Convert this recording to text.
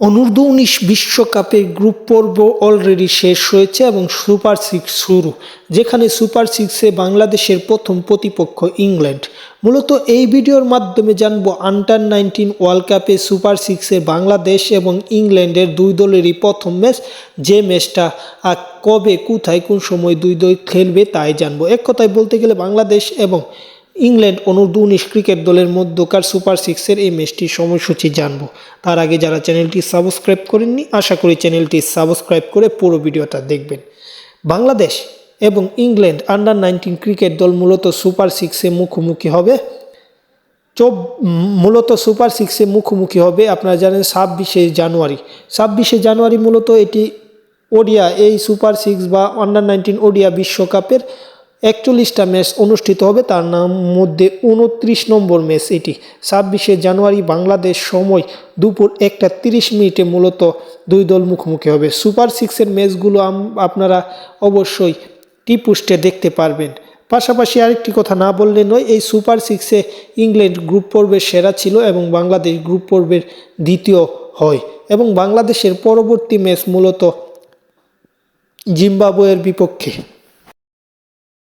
অনূর্ধ্ব উনিশ বিশ্বকাপের গ্রুপ পর্ব অলরেডি শেষ হয়েছে এবং সুপার সিক্স শুরু, যেখানে সুপার সিক্সে বাংলাদেশের প্রথম প্রতিপক্ষ ইংল্যান্ড। মূলত এই ভিডিওর মাধ্যমে জানব আন্ডার নাইনটিন ওয়ার্ল্ড কাপে সুপার সিক্সে বাংলাদেশ এবং ইংল্যান্ডের দুই দলেরই প্রথম ম্যাচ, যে ম্যাচটা কবে, কোথায়, কোন সময় দুই দল খেলবে তাই জানব। এক কথায় বলতে গেলে বাংলাদেশ এবং ইংল্যান্ড অনূর্ধ্ব উনিশ ক্রিকেট দলের মধ্যকার সুপার সিক্সের এই ম্যাচটির সময়সূচি জানব। তার আগে যারা চ্যানেলটি সাবস্ক্রাইব করেননি, আশা করি চ্যানেলটি সাবস্ক্রাইব করে পুরো ভিডিওটা দেখবেন। বাংলাদেশ এবং ইংল্যান্ড আন্ডার নাইনটিন ক্রিকেট দল মূলত সুপার সিক্সে মুখোমুখি হবে। চব মূলত সুপার সিক্সে মুখোমুখি হবে, আপনারা জানেন ছাব্বিশে জানুয়ারি। ছাব্বিশে জানুয়ারি মূলত এটি ওডিয়া, এই সুপার সিক্স বা আন্ডার নাইনটিন ওডিয়া বিশ্বকাপের একচল্লিশটা ম্যাচ অনুষ্ঠিত হবে, তার নাম মধ্যে উনত্রিশ নম্বর ম্যাচ এটি। ছাব্বিশে জানুয়ারি বাংলাদেশ সময় দুপুর একটা তিরিশ মিনিটে মূলত দুই দল মুখোমুখি হবে। সুপার সিক্সের ম্যাচগুলো আপনারা অবশ্যই টি পোস্টে দেখতে পারবেন। পাশাপাশি আরেকটি কথা না বললে নয়, এই সুপার সিক্সে ইংল্যান্ড গ্রুপ পর্বের সেরা ছিল এবং বাংলাদেশ গ্রুপ পর্বের দ্বিতীয় হয় এবং বাংলাদেশের পরবর্তী ম্যাচ মূলত জিম্বাবুয়ের বিপক্ষে।